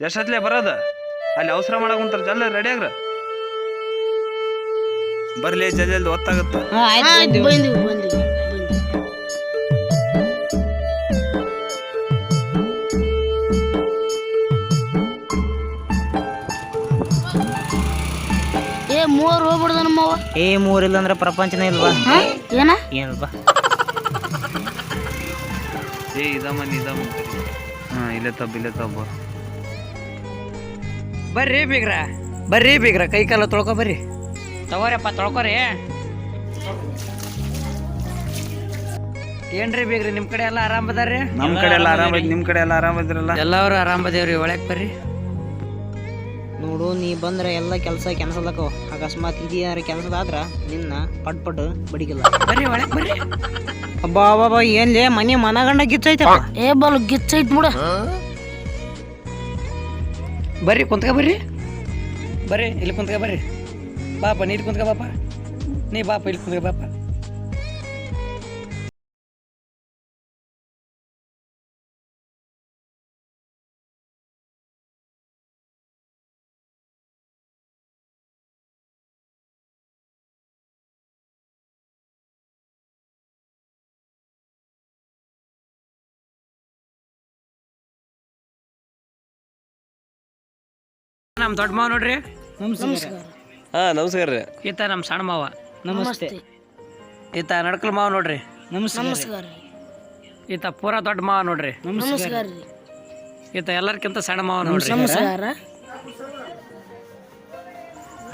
ಎಷ್ಟೊತ್ಲೆ ಬರೋದು? ಅಲ್ಲಿ ಅವಸರ ಮಾಡಕ್ ಕುಂತಾರ ಜಲ್ಲ ರೆಡಿ ಆಗ್ರ. ಬರ್ಲಿ ಜಲ್ದಿ ಜಲ್ದಿ ಒತ್ತಾಗತ್ತ. ಏ ಮೂರ್ ಹೋಗ್ಬಿಡ್ದ ನಮ್ಮವ್ವ. ಏ ಮೂರಿಲ್ಲ ಅಂದ್ರೆ ಪ್ರಪಂಚನೇ ಇಲ್ವಾ? ಏನ? ಏನಲ್ವಾ ಏ ಇದಮ್ಮ ಇದಮ್ಮ ಹಾ ಇಲ್ಲೇ ತಬ್ಬ ಇಲ್ಲೇ ತಬ್ಬ ಬರ್ರಿ ಬೀಗ್ರ ಬರ್ರಿ ಬೀಗ್ರ ಕೈ ಕಾಲ ತೊಳ್ಕೊ ಬರ್ರಿ. ತಗೋರಿಯಪ್ಪ ತೊಳ್ಕೊರಿ. ಏನ್ರಿ ಬೀಗ್ರಿ ನಿಮ್ ಕಡೆ ಎಲ್ಲ ಆರಾಮ್ ಅದಾರ್ರಿ? ನಮ್ ಕಡೆ ಎಲ್ಲ ಆರಾಮ ನಿಮ್ ಕಡೆ ಎಲ್ಲ ಆರಾಮ ಇದ್ರಲ್ಲ? ಎಲ್ಲಾರು ಆರಾಮ್ ಅದೇವ್ರಿ ಒಳಗ್ ಬರ್ರಿ. ನೋಡು ನೀ ಬಂದ್ರೆ ಎಲ್ಲ ಕೆಲಸ ಕ್ಯಾನ್ಸಲ್ ಆಕವ ಅಕಸ್ಮಾತ್ ಇದೆಯಾರ ಕ್ಯಾನ್ಸಲ್ ಆದ್ರ ನಿನ್ನ ಪಟ್ ಪಟ್ ಬಡಿಗಿಲ್ಲ. ಬರ್ರಿ ಒಳಗ್ ಬರ್ರಿ. ಅಬ್ಬಾ ಅಬ್ಬಾ ಏನ್ಲೇ ಮನೆ ಮನಗಂಡ ಗಿಚ್ಚೈತಪ್ಪ. ಏ ಬಲ್ ಗಿಚ್ಚೈತ್ ಮುಡ. ಬರ್ರಿ, ಕುಂತ್ಕ ಬರ್ರಿ. ಬರ್ರಿ, ಇಲ್ಲಿ ಕುಂತ್ಕ ಬರ್ರಿ. ಬಾಪ ನೀಟ್ ಕುಂತ್ಕ ಬಾಪ. ನೀ ಬಾಪ, ಇಲ್ಲಿ ಕುಂತ್ಕ ಬಾಪ. ನಮ್ ದೊಡ್ಡ ಮಾವ ನೋಡ್ರಿ? ಹಾ ನಮಸ್ಕಾರ ರೀ. ಈತ ನಮ್ಮ ಸಣ್ಣ ಮಾವ. ನಮಸ್ತೆ. ಈತ ನಡ್ಕಲ್ ಮಾವ ನೋಡ್ರಿ? ನಮಸ್ಕಾರ. ನಮಸ್ಕಾರ ಈತ ಪೂರಾ ದೊಡ್ಡ ಮಾವ ನೋಡ್ರಿ? ನಮಸ್ಕಾರ ಈತ ಎಲ್ಲರ್ಕಿಂತ ಸಣ್ಣ ಮಾವ ನೋಡ್ರಿ. ನಮಸ್ಕಾರ.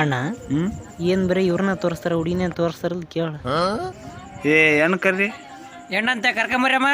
ಅಣ್ಣ ಹ್ಮ್? ಏನ್ ಬರೀ ಇವ್ರನ್ನ ತೋರಿಸ್ತಾರ ಹುಡಿನ ತೋರಿಸ್ತಾರ ಕೇಳ. ಏ ಏನ್ ಕರ್ರಿ ಹೆಣ್ಣಂತೆ ಕರ್ಕೊಂಬರ್ಯಮ್ಮ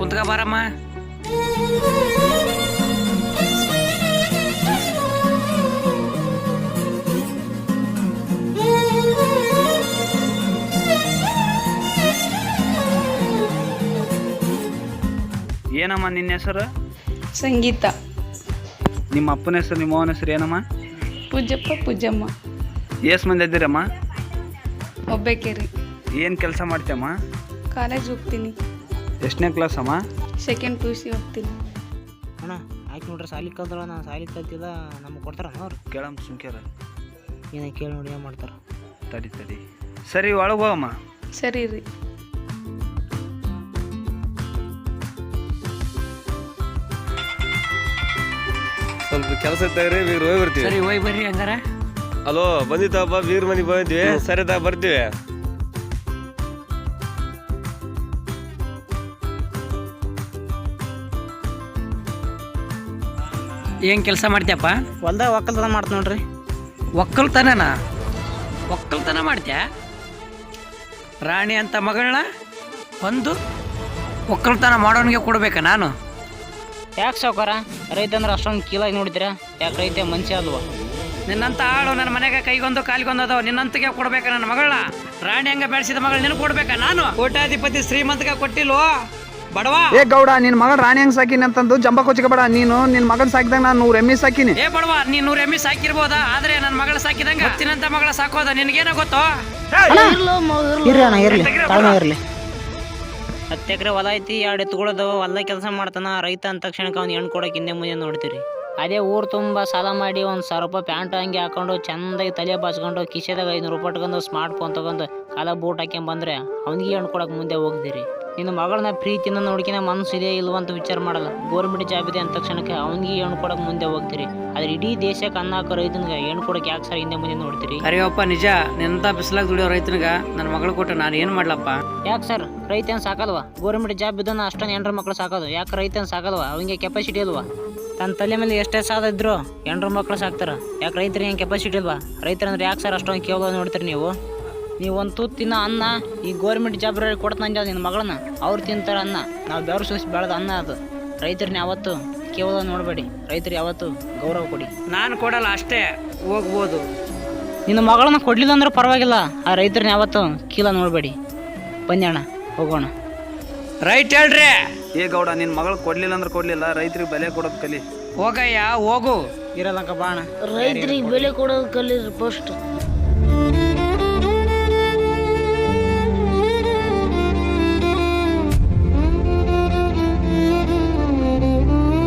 ಕುಂತ್ಕ ಬಾರಮ್ಮ ಏನಮ್ಮ ನಿನ್ನ ಹೆಸರು? ಸಂಗೀತ. ನಿಮ್ಮ ಅಪ್ಪನ ಹೆಸರು ನಿಮ್ಮ ಅವನ ಹೆಸರು ಏನಮ್ಮ? ಪೂಜಪ್ಪ ಪೂಜಮ್ಮ. ಎಸ್ ಮಂದಿ ಇದ್ದೀರಮ್ಮ? ಒಬ್ಬೇಕೇರಿ ಏನು ಕೆಲಸ ಮಾಡ್ತೀಯಮ್ಮ? ಕಾಲೇಜ್ ಹೋಗ್ತೀನಿ. ಎಷ್ಟನೇ ಕ್ಲಾಸ್ ಅಮ್ಮ? ಸೆಕೆಂಡ್ ಪಿ ಯು ಸಿ ಹೋಗ್ತೀನಿ. ಅಣ್ಣ ಆಯ್ತು ನೋಡ್ರಿ ಸಾಲಿ ಕಲ್ತಾರ ನಾನು ಸಾಲಿ ಕಲ್ತಿದ ನಮಗೆ ಕೊಡ್ತಾರ ಅವ್ರು. ಕೇಳಮ್ಮ ಸುಮ್ಕ್ಯಾರ ಏನ ಕೇಳಿ ನೋಡಿ ಏನು ಮಾಡ್ತಾರ. ತಡಿ ತಡಿ. ಸರಿ ಒಳಗೆ ಹೋಗಮ್ಮ. ಸರಿ ರೀ. ಸ್ವಲ್ಪ ಕೆಲಸ ಇದ್ದಾಗ್ರಿ ವೀರ್ ಹೋಗಿ ಬರ್ತೀವಿ. ಸರಿ ಹೋಗಿ ಬರ್ರಿ ಹಂಗಾರ. ಅಲೋ ಬಂದಿತ್ತಪ್ಪ ವೀರ್ ಮನೆಗೆ ಬಂದಿದ್ವಿ ಸರಿ ತಾ ಬರ್ತೀವಿ. ಏನ್ ಕೆಲಸ ಮಾಡ್ತೀಯಪ್ಪ? ಹೊಲ್ದಾಗ ಒಕ್ಕಲ್ತನ ಮಾಡ್ತ ನೋಡ್ರಿ. ಒಕ್ಕಲ್ತನನ? ಒಕ್ಕಲ್ತನ ಮಾಡ್ತ್ಯಾ? ರಾಣಿ ಅಂತ ಮಗಳನ್ನ ಒಂದು ಒಕ್ಕಲ್ತನ ಮಾಡೋನಿಗೆ ಕೊಡ್ಬೇಕಾ ನಾನು? ಯಾಕೆ ಸಾವುಕಾರ? ರೈತ ಅಂದ್ರೆ ಅಷ್ಟೊಂದು ಕೀಲಾಗಿ ನೋಡಿದ್ರ? ಯಾಕೆ ರೈತ ಮನುಷ್ಯ ಅಲ್ವಾ? ನಿನ್ನಂತ ಆಳು ನನ್ನ ಮನೆಗೆ ಕೈಗೊಂದು ಕಾಲಿಗೊಂದು ಅದಾವ. ನಿನ್ನಂತಗೆ ಕೊಡ್ಬೇಕಾ ನನ್ನ ಮಗಳನ್ನ? ರಾಣಿ ಹಂಗ ಬೆಳೆಸಿದ ಮಗಳು ನಿನಗೆ ಕೊಡ್ಬೇಕಾ ನಾನು? ಕೋಟ್ಯಾಧಿಪತಿ ಶ್ರೀಮಂತಗ ಕೊಟ್ಟಿಲ್ವೋ ಬಡವಾ. ಏ ಗೌಡ ನಿನ್ ಮಗನ್ ರಾಣಿ ಹಂಗ್ ಸಾಕಿನಿ ಅಂತಂದು ಜಂಬ ಕೊಚ್ಕೋಬೇಡ ನೀನು ನಿನ್ ಮಗನ್ ಸಾಕಿದಾಗ ನಾನು ನೂರ್ ಎಮ್ಮಿ ಸಾಕಿನಿ. ಏ ಬಡವಾ ನೀನ್ ನೂರ್ ಎಮ್ಮಿ ಸಾಕಿರ್ಬೋದ? ಆದ್ರೆ ನನ್ನ ಮಗಳ ಸಾಕಿದಂಗ ಹತ್ತಿನಂತ ಮಗಳ ಸಾಕೋದ ನಿನಗೇನೋ ಗೊತ್ತೋ? ಇರ್ಲೋ ಇರ್ಲೋ. ಅಣ್ಣ ಇರಲಿ. ತಾಳ್ಮೆ ಇರಲಿ. ಹತ್ತು ಎಕರೆ ಹೊಲ ಐತಿ ಎರಡು ಎತ್ತುಗಳದು ಹೊಲ ಕೆಲಸ ಮಾಡ್ತಾನ. ರೈತ ಅಂದ ತಕ್ಷಣಕ್ಕೆ ಅವ್ನು ಹೆಣ್ಣು ಕೊಡಕ್ಕೆ ಹಿಂದೆ ಮುಂದೆ ನೋಡ್ತೀರಿ. ಅದೇ ಊರು ತುಂಬ ಸಾಲ ಮಾಡಿ ಒಂದು ಸಾವಿರ ರೂಪಾಯಿ ಪ್ಯಾಂಟ್ ಹಂಗೆ ಹಾಕೊಂಡು ಚಂದಾಗಿ ತಲೆ ಬಾಚ್ಕೊಂಡು ಕಿಶೆದಾಗ ಐನೂರು ರೂಪಾಯಿ ಇಟ್ಕೊಂಡು ಸ್ಮಾರ್ಟ್ ಫೋನ್ ತಗೊಂಡು ಕಾಲ ಬೂಟ್ ಹಾಕ್ಯಂಬಂದ್ರೆ ಬಂದ್ರೆ ಅವ್ನಿಗೆ ಹೆಣ್ಣು ಕೊಡೋಕೆ ಮುಂದೆ ಹೋಗ್ತೀರಿ ನಿನ್ನ ಮಗಳನ್ನ ಪ್ರೀತಿನ ನೋಡ್ಕಿನ ಮನಸ್ಸು ಇದೆ ಇಲ್ವ ಅಂತ ವಿಚಾರ ಮಾಡಲ್ಲ. ಗೌರ್ಮೆಂಟ್ ಜಾಬ್ ಇದೆ ಅಂದ ತಕ್ಷಣಕ್ಕೆ ಅವನಿಗೆ ಹೆಣ್ಣು ಕೊಡಕ್ಕೆ ಮುಂದೆ ಹೋಗ್ತೀರಿ. ಆದ್ರೆ ಇಡೀ ದೇಶಕ್ಕೆ ಅನ್ನ ಹಾಕೋ ರೈತನಿಗೆ ಹೆಣ್ಣು ಯಾಕೆ ಸರ್ ಹಿಂದೆ ಮುಂದೆ ನೋಡ್ತೀರಿ? ಅರೆಯಪ್ಪ ನಿಜ. ನಿಂತ ಬಿಸಿಲಾಗ ದುಡಿಯೋ ರೈತನಿಗ ನನ್ನ ಮಗಳು ಕೊಟ್ಟು ನಾನು ಏನ್ ಮಾಡ್ಲಪ್ಪ? ಯಾಕೆ ಸರ್? ರೈತನ ಸಾಕಲ್ವಾ? ಗೌರ್ಮೆಂಟ್ ಜಾಬ್ ಇದ್ದಾನ ಅಷ್ಟೊಂದು ಹೆಣ್ರ ಮಕ್ಳು ಸಾಕೋದು. ಯಾಕೆ ರೈತನ ಸಾಕಲ್ವಾ? ಅವನಿಗೆ ಕೆಪಾಸಿಟಿ ಇಲ್ವಾ? ತನ್ನ ತಲೆ ಮೇಲೆ ಎಷ್ಟೇ ಸಾಲ ಇದ್ರು ಹೆಣ್ರ ಮಕ್ಳು ಸಾಕ್ತಾರ. ಯಾಕೆ ರೈತರಿಗೆ ಹೆಂಗೆ ಕೆಪಾಸಿಟಿ ಇಲ್ವಾ? ರೈತರಂದ್ರೆ ಯಾಕೆ ಸರ್ ಅಷ್ಟೊಂದು ಕೇವಲ ನೋಡ್ತೀರಿ ನೀವು? ನೀವು ಒಂದು ತೂತ್ ತಿನ್ನೋ ಅನ್ನ ಈ ಗೌರ್ಮೆಂಟ್ ಜಾಬ್ ಕೊಡ್ತಾನೆ ನಿನ್ನ ಮಗಳನ್ನ. ಅವ್ರು ತಿಂತಾರ ಅನ್ನ. ನಾವು ಬೆವರು ಸೂಸಿ ಬೆಳೆದ ಅನ್ನ ಅದು. ರೈತರನ್ನ ಯಾವತ್ತು ಕೇವಲ ನೋಡಬೇಡಿ. ರೈತರು ಯಾವತ್ತು ಗೌರವ ಕೊಡಿ. ನಾನು ಕೊಡಲ್ಲ ಅಷ್ಟೇ. ಹೋಗ್ಬೋದು. ನಿನ್ನ ಮಗಳನ್ನ ಕೊಡ್ಲಿಲ್ಲ ಅಂದ್ರೆ ಪರವಾಗಿಲ್ಲ ಆ ರೈತರನ್ನ ಯಾವತ್ತು ಕೀಲ ನೋಡಬೇಡಿ. ಬನ್ನಿ ಅಣ್ಣ ಹೋಗೋಣ. ರೈಟ್ ಹೇಳ್ರಿ. ಏ ಗೌಡ ನಿನ್ನ ಮಗಳು ಕೊಡ್ಲಿಲ್ಲ ಅಂದ್ರೆ ಕೊಡ್ಲಿಲ್ಲ ರೈತರಿಗೆ ಬೆಲೆ ಕೊಡೋದು ಕಲಿ. ಹೋಗಯ್ಯ ಹೋಗು. ಇರಲ್ಲಕ್ಕ ಬಾಣ ರೈತರಿಗೆ ಬೆಲೆ ಕೊಡೋದು ಕಲಿ ಫಸ್ಟ್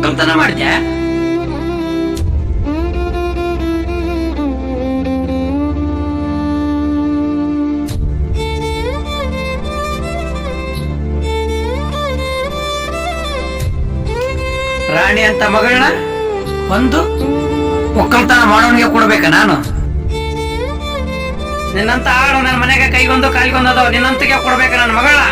ಕಲ್ತನ ಮಾಡಿದ್ಯಾ? ರಾಣಿ ಅಂತ ಮಗಳನ್ನ ಒಂದು ಒಕ್ಕಲ್ತನ ಮಾಡೋನಿಗೆ ಕೊಡ್ಬೇಕ ನಾನು? ನಿನ್ನಂತ ಆಳು ನನ್ನ ಮನೆಗೆ ಕೈಗೊಂದು ಕಾಲಿಗೊಂದು ಅದಾವ, ನಿನ್ನಂತಿಗೆ ಕೊಡ್ಬೇಕ ನನ್ನ ಮಗಳನ್ನ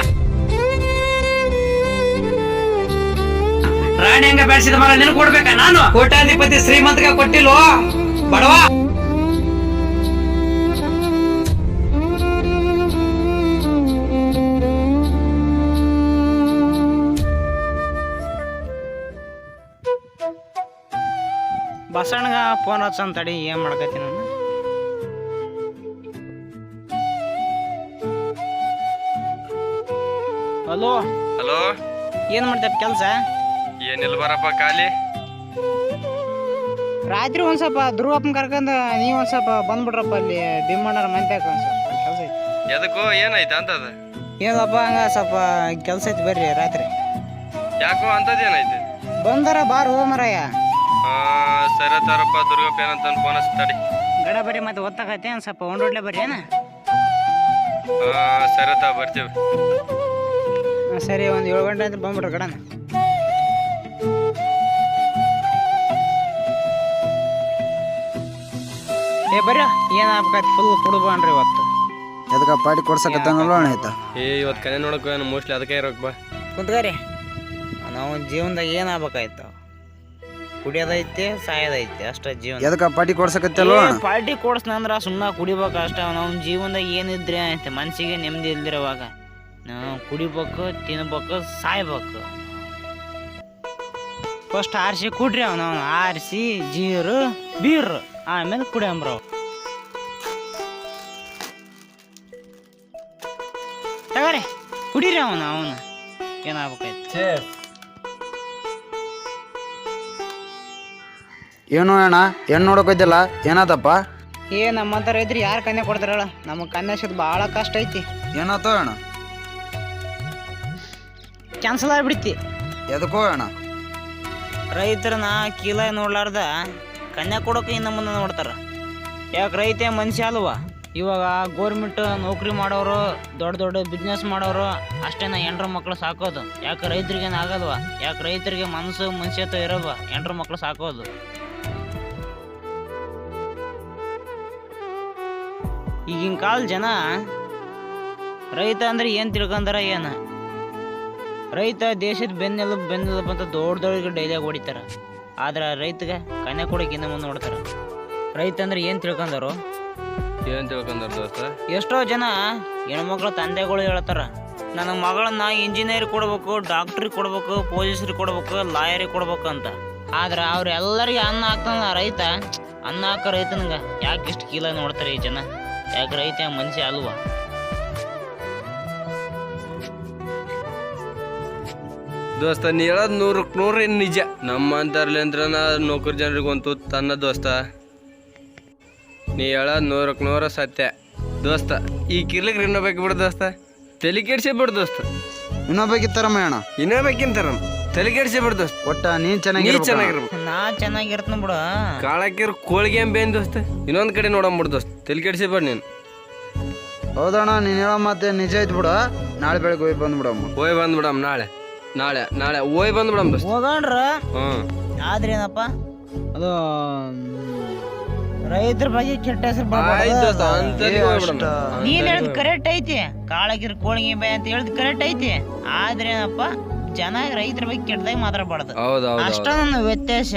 ರಾಣಿ ಹಂಗ ಬೆಳೆಸಿದ ಮರ ನಿನ್ ಕೊಡ್ಬೇಕ? ನಾನು ಕೋಟ್ಯಾಧಿಪತಿ ಶ್ರೀಮಂತಗ ಕೊಟ್ಟಿಲ್ವೋ ಬಡವಾ? ಬಸಣ್ಣಗ ಫೋನ್ ಹಚ್ಚಂತ ತಡಿ ಏನ್ ಮಾಡ್ಕತಿ ನಾನು? ಹಲೋ? ಹಲೋ? ಏನ್ ಮಾಡ್ತೇವೆ ಕೆಲಸ? ಏನಿಲ್ಲ ಬರಪ್ಪ ಖಾಲಿ? ರಾತ್ರಿ ಒಂದ್ ಸ್ವಲ್ಪ ಧ್ರುವಪ್ಪನ ಕರ್ಕೊಂಡ್ ನೀವ್ ಒಂದ್ ಸ್ವಲ್ಪ ಬಂದ್ಬಿಡ್ರಪ್ಪ ಅಲ್ಲಿ ಭೀಮಣ್ಣರ ಮಂತ್ಯಾಕ ಒಂದ್ ಸ್ವಲ್ಪ ಕೆಲಸ ಐತಿ. ಎದಕ್ಕೋ? ಏನಾಯ್ತು ಅಂತದ? ಏನಪ್ಪ ಹಂಗ ಸ್ವಲ್ಪ ಕೆಲ್ಸ ಐತಿ ಬರ್ರಿ ರಾತ್ರಿ. ಯಾಕೋ ಅಂತದ್ ಏನಾಯ್ತು? ಬಂದರ ಬಾರ್ ಹೋಮರಯ್ಯ ಆ, ಸರಿ ತಾರಪ್ಪ ದುರ್ಗಪ್ಪ ಏನಂತ ಫೋನ್ ಹಚ್ತಾಡಿ. ಗಡ ಬರ್ರಿ ಮತ್ತೆ ಒತ್ತಾಕತ್ತೆ ಒಂದ್ ಸ್ವಲ್ಪ ಒಂಡೋಡ್ಲೆ ಬರ್ರಿ ಏನ? ಸರಿ ತಾ ಬರ್ತೀವಿ. ಹಾ, ಸರಿ ಒಂದ್ ಏಳು ಗಂಟೆ ಅಂತ ಬಂದ್ಬಿಡ್ರಿ ಗಡನ. ಏ ಬರ್ರಿ. ಏನ್ ಆಗ್ಬೇಕಾಯ್ತು ಫುಲ್ ಕುಡ್ಬಣ್ರಿ ಇವತ್ತು. ಎದಕ್ಕ ಪಾಟಿ ಕೊಡ್ಸಕತ್ತಂಗಲ್ಲ ಆಯ್ತಾ? ಏ ಇವತ್ತು ಕನೆ ನೋಡಕ್ ಮೋಸ್ಟ್ಲಿ ಅದಕ್ಕೆ ಇರೋಕ್ ಬಾ. ಕುಂತ್ಕರಿ. ನಾವು ಜೀವನದಾಗ ಏನ್ ಆಗ್ಬೇಕಾಯ್ತು ಕುಡಿಯೋದೈತೆ ಸಾಯೋದೈತೆ ಅಷ್ಟ ಜೀವನ. ಎದಕ್ಕ ಪಾಟಿ ಕೊಡ್ಸಕತ್ತಲ್ವ ಪಾರ್ಟಿ ಕೊಡ್ಸ್ನಂದ್ರ ಸುಮ್ಮನೆ ಕುಡಿಬೇಕು ಅಷ್ಟ. ನಮ್ಮ ಜೀವನದಾಗ ಏನಿದ್ರೆ ಐತೆ ಮನಸ್ಸಿಗೆ ನೆಮ್ಮದಿ ಇಲ್ದಿರೋವಾಗ ನಾವು ಕುಡಿಬೇಕು ತಿನ್ಬೇಕು ಸಾಯ್ಬೇಕು. ಫಸ್ಟ್ ಆರಿಸಿ ಕುಡ್ರಿ ಅವ್ನು ಅವನು. ಆರಿಸಿ ಜೀರು ಬೀರು. ಆಮೇಲೆ ಕುಡಿಯಂಬ್ರವ್ ತಗೋರಿ ಕುಡೀರಿ ಅವನು ಅವನು. ಏನಾಗ್ಬೇಕಾಯ್ತು? ಏನು ಅಣ್ಣ ಏನು ನೋಡೋಕೈತಿಲ್ಲ ಏನಾದಪ್ಪ? ಏ ನಮ್ಮಂತ ರೈತರು ಯಾರು ಕನ್ಯಾ ಕೊಡ್ತಾರಲ್ಲ ನಮಗೆ ಕನ್ಯಾ ಸಿಗೋದು ಭಾಳ ಕಷ್ಟ ಐತಿ. ಏನಾತ ಅಣ್ಣ? ಕ್ಯಾನ್ಸಲ್ ಆಗ್ಬಿಡ್ತಿ. ಎದಕ್ಕೋ ಅಣ್ಣ? ರೈತರನ್ನ ಕೀಲ ನೋಡ್ಲಾರ್ದ. ಕನ್ಯಾ ಕೊಡೋಕೆ ಇನ್ನು ಮುಂದೆ ನೋಡ್ತಾರ. ಯಾಕೆ ರೈತ ಮನುಷ್ಯ ಅಲ್ವಾ? ಇವಾಗ ಗೋರ್ಮೆಂಟ್ ನೌಕರಿ ಮಾಡೋರು, ದೊಡ್ಡ ದೊಡ್ಡ ಬಿಸ್ನೆಸ್ ಮಾಡೋರು, ಅಷ್ಟೇನ ಎಂಟ್ರ ಮಕ್ಳು ಸಾಕೋದು. ಯಾಕೆ ರೈತರಿಗೇನು ಆಗಲ್ವಾ? ಯಾಕೆ ರೈತರಿಗೆ ಮನಸ್ಸು ಮನುಷ್ಯತ್ವ ಇರಲ್ವಾ? ಎಂಟ್ರ ಮಕ್ಳು ಸಾಕೋದು. ಈಗಿನ ಕಾಲ ಜನ ರೈತ ಅಂದ್ರೆ ಏನು ತಿಳ್ಕೊಂಡಾರ ಏನು? ರೈತ ದೇಶದ ಬೆನ್ನೆಲುಬು ಬೆನ್ನೆಲುಬು ಅಂತ ದೊಡ್ಡ ದೊಡ್ಡ ಡೈಲಾಗ್ ಹೊಡಿತಾರ. ಆದ್ರೆ ರೈತಗೆ ಕನ್ಯಾ ಕೊಡಕ್ಕೆ ಇನ್ನು ಮುಂದೆ ನೋಡ್ತಾರೆ. ರೈತ ಅಂದ್ರೆ ಏನು ತಿಳ್ಕೊಂಡಾರು ಏನ್ ತಿಳ್ಕೊಂಡಾರ ದೋಸ್ತ? ಎಷ್ಟೋ ಜನ ಹೆಣ್ಮಕ್ಳ ತಂದೆಗಳು ಹೇಳ್ತಾರ ನನ್ನ ಮಗಳನ್ನ ಇಂಜಿನಿಯರ್ ಕೊಡ್ಬೇಕು ಡಾಕ್ಟ್ರಿಗೆ ಕೊಡ್ಬೇಕು ಪೊಲೀಸ್ರಿಗೆ ಕೊಡ್ಬೇಕು ಲಾಯರಿಗೆ ಕೊಡ್ಬೇಕು ಅಂತ. ಆದ್ರೆ ಅವ್ರೆಲ್ಲರಿಗೆ ಅನ್ನ ಹಾಕ್ತಾನ ರೈತ ಅನ್ನ ಹಾಕೋ ರೈತನಂಗ ಯಾಕೆ ಇಷ್ಟು ಕೀಲ ನೋಡ್ತಾರೆ ಈ ಜನ? ಯಾಕೆ ರೈತ ಮನುಷ್ಯ ಅಲ್ವಾ? ದೋಸ್ತ ನೀ ಹೇಳೋದು ನೂರಕ್ಕೆ ನೂರು ನಿಜ. ನಮ್ಮ ಅಂದ್ರೆ ನೌಕರಿ ಜನರಿಗೆ ಒಂದು ತನ್ನ ದೋಸ್ತ. ನೀ ಹೇಳೋದು ನೂರಕ್ಕೆ ನೂರ ಸತ್ಯ. ದೋಸ್ತ ಈ ಕಿರ್ಲಿಕ್ಕೆ ಇನ್ನೊಬ್ಬಾಕಿ ಬಿಡು ದೋಸ್ತ. ತಲೆ ಕೆಡ್ಸಿ ಬಿಡು ದೋಸ್ತ. ಇನ್ನೊಬ್ಬಾಕಿತ್ತಾರಮ್ಮ ಅಣ್ಣ. ಇನ್ನೊಬೇಕಿಂತಾರ ತಲೆ ಕೆಡ್ಸಿ ಬಿಡು ದೋಸ್ತ. ಒಟ್ಟ ನೀನ್ ನೀ ಚೆನ್ನಾಗಿ ಚೆನ್ನಾಗಿರ್ಬೇಕು. ನಾ ಚೆನ್ನಾಗಿರ್ತನ ಬಿಡು. ಕಾಳಕ್ಕಿರ್ ಕೋಳಿಗೆ ಬೇನ್ ದೋಸ್ತ? ಇನ್ನೊಂದ್ ಕಡೆ ನೋಡಂಬಿಡು ದೋಸ್ತ. ತಲೆ ಕೆಡ್ಸಿ ಬಿಡು ನೀನು. ಹೌದಣ್ಣ ನೀನ್ ಹೇಳೋ ಮತ್ತೆ ನಿಜ ಆಯ್ತು ಬಿಡ. ನಾಳೆ ಬೆಳಗ್ಗೆ ಹೋಗಿ ಬಂದ್ಬಿಡಮ್ಮ. ಹೋಗಿ ಬಂದ್ಬಿಡಮ್ಮ ನಾಳೆ. ನಾಳೆ ನಾಳೆ ಹೋಯ್ ಬಂದ್ ಮೇಡಮ್ ಹೋಗಣ್ರ? ಹ್ಮ್. ಆದ್ರೇನಪ್ಪ ಅದು ರೈತರ ಬಗ್ಗೆ ಕೆಟ್ಟ ಹೆಸರು ಆಯ್ತು ನೀನ್ ಹೇಳ್ದ್ ಕರೆಕ್ಟ್ ಐತಿ. ಕಾಳಗಿರ್ ಕೋಳಿಗೆ ಬೈ ಅಂತ ಹೇಳ್ದ್ ಕರೆಕ್ಟ್ ಐತಿ. ಆದ್ರೇನಪ್ಪ ಜನ ರೈತರ ಬಗ್ಗೆ ಕೆಟ್ಟದಾಗ ಮಾತಾಡಬಾರ್ದು. ಅಷ್ಟೊಂದು ಹೌದು ಅಷ್ಟ ನನ್ನ ವ್ಯತ್ಯಾಸ.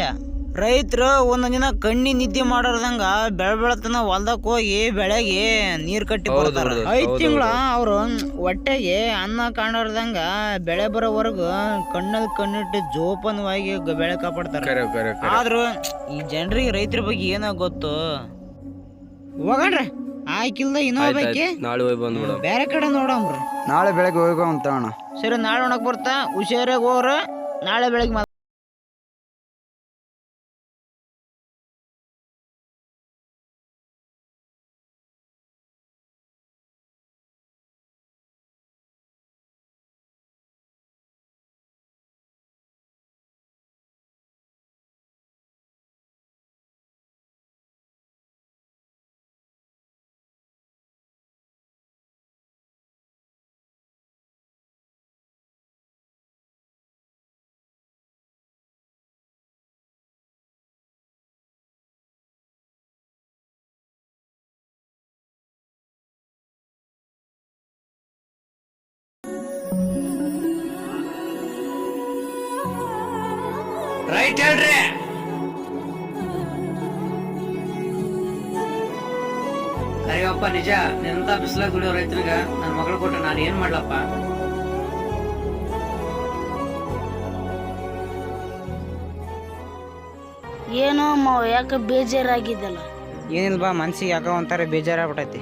ರೈತರು ಒಂದೊಂದ್ ದಿನ ಕಣ್ಣಿ ನಿದ್ದೆ ಮಾಡೋರ್ದಂಗ ಬೆಳೆ ಬೆಳತನ ಹೊಲ್ದಕ್ ಹೋಗಿ ಬೆಳೆಗೆ ನೀರ್ ಕಟ್ಟಿ ಬರ್ತಾರ. ಐದ್ ತಿಂಗಳ ಅವ್ರು ಹೊಟ್ಟೆಗೆ ಅನ್ನ ಕಾಣೋರ್ದಂಗ ಬೆಳೆ ಬರೋವರೆಗೂ ಕಣ್ಣಲ್ಲಿ ಕಣ್ಣಿಟ್ಟು ಜೋಪಾನವಾಗಿ ಬೆಳೆ ಕಾಪಾಡ್ತಾರೆ. ಆದ್ರೂ ಈ ಜನರಿಗೆ ರೈತರ ಬಗ್ಗೆ ಏನೋ ಗೊತ್ತು? ಹೋಗಣ್ರಿ. ಆಯ್ಕಿಲ್ದ ಇನ್ನೊಬ್ಬಕ್ಕೆ ನಾಳೆ ಬೇರೆ ಕಡೆ ನೋಡೋಣ ನಾಳೆ ಬೆಳಗ್ಗೆ ಹೋಗೋ ಅಂತ ಅಣ್ಣ. ಸರಿ ನಾಳೆ ಒಣಕ್ ಬರ್ತಾ. ಹುಷಾರಾಗಿ ಹೋಗ್ರ. ನಾಳೆ ಬೆಳಗ್ಗೆ ರೈಟ್ ಹೇಳ್ರಿ. ಅಯ್ಯಪ್ಪ ನಿಜ ನಿಂತ ಬಿಸಿಲಾಗ ದುಡಿಯೋ ರೈತರಿಗ ನನ್ನ ಮಗಳು ಕೊಟ್ಟು ನಾನು ಏನ್ ಮಾಡ್ಲಪ್ಪ? ಏನೋ ಮಾವ ಯಾಕೆ ಬೇಜಾರಾಗಿದ್ದಲ್ಲ? ಏನಿಲ್ಲ ಬಾ ಮನ್ಸಿಗೆ ಯಾಕೋ ಒಂಥರ ಬೇಜಾರಾಗ್ಬಿಟ್ಟೈತಿ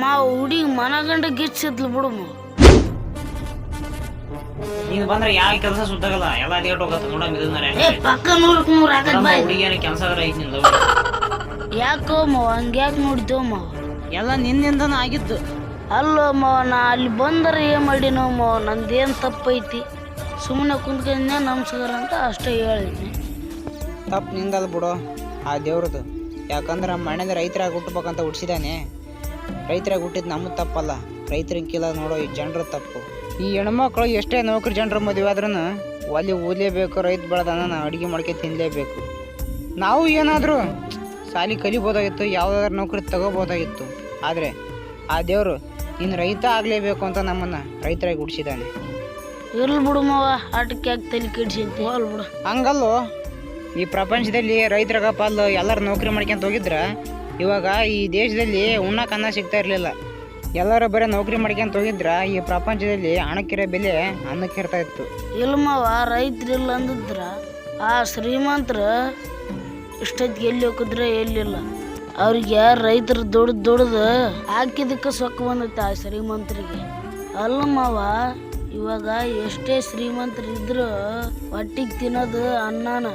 ಮಾವ ಹುಡುಗಿ ಮನಗಂಡ ಗಿಚ್ಚಿದ್ಲು ಬಿಡು ಮಾವ ನೀನ್ ಬಂದ್ರೆ ಯಾವ ಕೆಲಸ ಸುದ್ದಾಗಲ್ಲ? ಎಲ್ಲ ಅದೇಟ್ ಹೋಗತ್ತ ನೋಡಮ್ ಇದನ್ನ ಏ ಪಕ್ಕ ನೂರಕ್ ನೂರ್ ಆಗತ್ ಬಾಯ್ ಹುಡುಗಿಯರ ಕೆಲಸ ಐತಿ ನಿಂದ. ಯಾಕೋ ಮಾವ ಹಂಗ್ಯಾಕ್ ನೋಡಿದ್ಯೋ ಮಾವ ಎಲ್ಲ ನಿನ್ನಿಂದನ ಆಗಿತ್ತು ಅಲ್ಲೋ ಮಾವ ನಾ ಅಲ್ಲಿ ಬಂದರೆ ಏನ್ ಮಾಡಿನೋ ಮಾವ ನಂದೇನ್ ತಪ್ಪೈತಿ? ಸುಮ್ಮನೆ ಕುಂತ್ಕೊಂಡೆ ನಮಸ್ಕಾರ ಅಂತ ಅಷ್ಟೇ ಹೇಳಿದ್ನಿ. ತಪ್ಪು ನಿಂದಲ್ಲ ಬಿಡು ಆ ದೇವ್ರದ್ದು ಯಾಕಂದ್ರೆ ಮನೆದ ರೈತರಾಗಿ ಹುಟ್ಟಬೇಕಂತ ಹುಟ್ಟಿಸಿದಾನೆ ರೈತರಾಗಿ ಹುಟ್ಟಿದ್ ನಮ್ಮದು ತಪ್ಪಲ್ಲ. ರೈತರಿಗೆ ಕೀಲ ನೋಡೋ ಈ ಜನರ ತಪ್ಪು. ಈ ಹೆಣ್ಮಕ್ಳು ಎಷ್ಟೇ ನೌಕರಿ ಜನರ ಮದುವೆ ಆದ್ರೂ ಒಲೆ ಓದಲೇಬೇಕು ರೈತ ಬೆಳೆದನ್ನ ನಾವು ಅಡುಗೆ ಮಾಡ್ಕೆ ತಿನ್ನಲೇಬೇಕು ನಾವು ಏನಾದರೂ ಸಾಲಿ ಕಲಿಬೋದಾಗಿತ್ತು ಯಾವುದಾದ್ರು ನೌಕರಿ ತಗೋಬೋದಾಗಿತ್ತು. ಆದರೆ ಆ ದೇವರು ಇನ್ನು ರೈತ ಆಗಲೇಬೇಕು ಅಂತ ನಮ್ಮನ್ನು ರೈತರಾಗಿ ಹುಡ್ಸಿದ್ದಾನೆ ಇರ್ಲಿ ಬಿಡು ಮಾವ ಆಟಕ್ಕೆ ಯಾಕೆ ತಲೆ ಕೆಡ್ಸಿಂತಿ ಹೋಲ್ ಬಿಡು. ಹಂಗಲ್ಲೋ ಈ ಪ್ರಪಂಚದಲ್ಲಿ ರೈತರಾಗ ಪಾಲು ಎಲ್ಲರೂ ನೌಕರಿ ಮಾಡ್ಕೊಂತ ಹೋಗಿದ್ರ ಇವಾಗ ಈ ದೇಶದಲ್ಲಿ ಉಣ್ಣಕ್ಕೆ ಅನ್ನ ಸಿಗ್ತಾ ಇರಲಿಲ್ಲ. ಎಲ್ಲರೂ ಬರೀ ನೌಕರಿ ಮಾಡ್ಕೊಂತ ಹೋಗಿದ್ರ ಈ ಪ್ರಪಂಚದಲ್ಲಿ ಹಣಕ್ಕಿರೋ ಬೆಲೆ ಅನ್ನಕ್ಕಿರ್ತಾ ಇತ್ತು. ಇಲ್ಮವ ರೈತರಿಲ್ಲ ಅಂದಿದ್ರ ಆ ಶ್ರೀಮಂತರ ಇಷ್ಟೊತ್ತಿಗೆ ಎಲ್ಲಿ ಹೋಗಿದ್ರೆ ಎಲ್ಲಿಲ್ಲ ಅವ್ರಿಗೆ ರೈತರು ದುಡ್ದು ದುಡ್ದು ಹಾಕಿದಕ್ಕೆ ಸೊಕ್ಕ ಬಂದೈತೆ ಆ ಶ್ರೀಮಂತರಿಗೆ. ಅಲ್ಲಮ್ಮವ ಇವಾಗ ಎಷ್ಟೇ ಶ್ರೀಮಂತರು ಇದ್ರು ಹೊಟ್ಟಿಗೆ ತಿನ್ನೋದು ಅನ್ನನ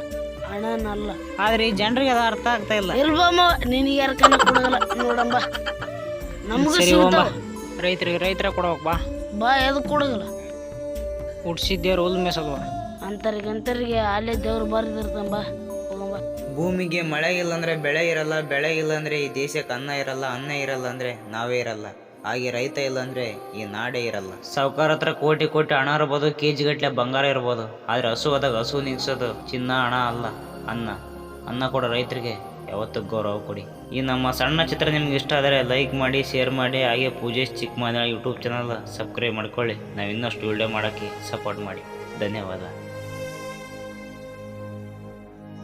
ಹಣನಲ್ಲ. ಆದ್ರೆ ಈ ಜನರಿಗೆ ಅದು ಅರ್ಥ ಆಗ್ತಾ ಇಲ್ಲ. ಇಲ್ವಮ್ಮ ನಿನಗೆ ಯಾರ ಕಣ್ಣು ಕೊಡೋದಿಲ್ಲ? ನೋಡಂಬ ನಮಗೂ ಸಿಗ್ತಾವ. ರೈತರಿಗೆ ರೈತರ ಕೊಡ್ಬೇಕು ಬಾ. ಬಾ ಎದು ಕೊಡೋದಿಲ್ಲ. ಹುಡ್ಸಿದ್ದೇವ್ರು ಹುಲ್ ಮೇಸಲ್ವಾ ಅಂತರಿಗೆ ಅಂತರಿಗೆ ಅಲ್ಲೇ ದೇವ್ರು ಬರ್ದಿರ್ತಾನ ಬಾ ಭೂಮಿಗೆ ಮಳೆ ಇಲ್ಲ ಅಂದ್ರೆ ಬೆಳೆ ಇರಲ್ಲ ಬೆಳೆ ಇಲ್ಲ ಅಂದ್ರೆ ಈ ದೇಶಕ್ಕೆ ಅನ್ನ ಇರಲ್ಲ ಅನ್ನ ಇರಲ್ಲ ಅಂದ್ರೆ ನಾವೇ ಇರಲ್ಲ. ಹಾಗೆ ರೈತ ಇಲ್ಲ ಅಂದ್ರೆ ಈ ನಾಡೇ ಇರಲ್ಲ. ಸಾವುಕಾರ ಹತ್ರ ಕೋಟಿ ಕೋಟಿ ಹಣ ಇರ್ಬೋದು ಕೆಜಿ ಗಟ್ಟಲೆ ಗಟ್ಲೆ ಬಂಗಾರ ಇರ್ಬೋದು. ಆದ್ರೆ ಹಸು ಹೋದಾಗ ಹಸು ನಿಲ್ಸೋದು ಚಿನ್ನ ಹಣ ಅಲ್ಲ ಅನ್ನ. ಅನ್ನ ಕೊಡೋ ರೈತರಿಗೆ ಯಾವತ್ತೂ ಗೌರವ ಕೊಡಿ. ಈ ನಮ್ಮ ಸಣ್ಣ ಚಿತ್ರ ನಿಮ್ಗೆ ಇಷ್ಟ ಆದರೆ ಲೈಕ್ ಮಾಡಿ ಶೇರ್ ಮಾಡಿ, ಹಾಗೆ ಪೂಜೇಶ್ ಚಿಕ್ಕ ಯೂಟ್ಯೂಬ್ ಚಾನಲ್ ಸಬ್ಸ್ಕ್ರೈಬ್ ಮಾಡ್ಕೊಳ್ಳಿ. ನಾವು ಇನ್ನಷ್ಟು ವಿಡಿಯೋ ಮಾಡೋಕ್ಕೆ ಸಪೋರ್ಟ್ ಮಾಡಿ. ಧನ್ಯವಾದ.